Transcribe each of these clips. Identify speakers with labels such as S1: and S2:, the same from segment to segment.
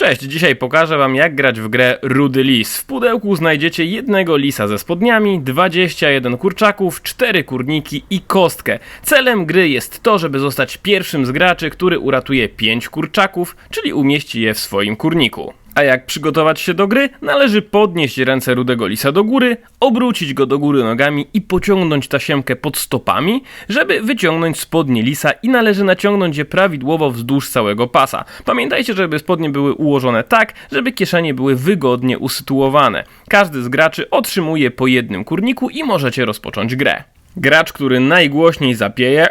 S1: Cześć, dzisiaj pokażę wam jak grać w grę Rudy Lis. W pudełku znajdziecie jednego lisa ze spodniami, 21 kurczaków, 4 kurniki i kostkę. Celem gry jest to, żeby zostać pierwszym z graczy, który uratuje 5 kurczaków, czyli umieści je w swoim kurniku. A jak przygotować się do gry? Należy podnieść ręce rudego lisa do góry, obrócić go do góry nogami i pociągnąć tasiemkę pod stopami, żeby wyciągnąć spodnie lisa i należy naciągnąć je prawidłowo wzdłuż całego pasa. Pamiętajcie, żeby spodnie były ułożone tak, żeby kieszenie były wygodnie usytuowane. Każdy z graczy otrzymuje po jednym kurniku i możecie rozpocząć grę. Gracz, który najgłośniej zapieje,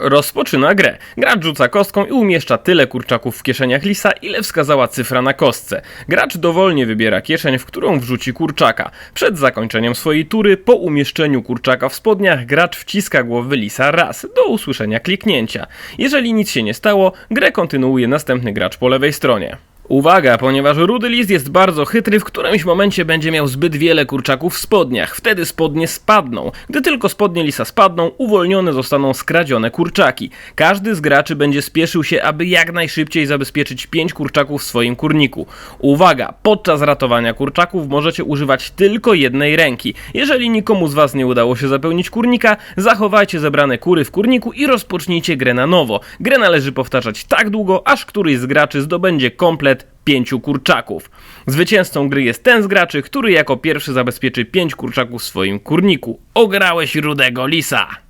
S1: rozpoczyna grę. Gracz rzuca kostką i umieszcza tyle kurczaków w kieszeniach lisa, ile wskazała cyfra na kostce. Gracz dowolnie wybiera kieszeń, w którą wrzuci kurczaka. Przed zakończeniem swojej tury, po umieszczeniu kurczaka w spodniach, gracz wciska głowy lisa raz, do usłyszenia kliknięcia. Jeżeli nic się nie stało, grę kontynuuje następny gracz po lewej stronie. Uwaga, ponieważ rudy list jest bardzo chytry, w którymś momencie będzie miał zbyt wiele kurczaków w spodniach. Wtedy spodnie spadną. Gdy tylko spodnie lisa spadną, uwolnione zostaną skradzione kurczaki. Każdy z graczy będzie spieszył się, aby jak najszybciej zabezpieczyć 5 kurczaków w swoim kurniku. Uwaga, podczas ratowania kurczaków możecie używać tylko jednej ręki. Jeżeli nikomu z was nie udało się zapełnić kurnika, zachowajcie zebrane kury w kurniku i rozpocznijcie grę na nowo. Grę należy powtarzać tak długo, aż któryś z graczy zdobędzie komplet pięciu kurczaków. Zwycięzcą gry jest ten z graczy, który jako pierwszy zabezpieczy pięć kurczaków w swoim kurniku. Ograłeś rudego lisa!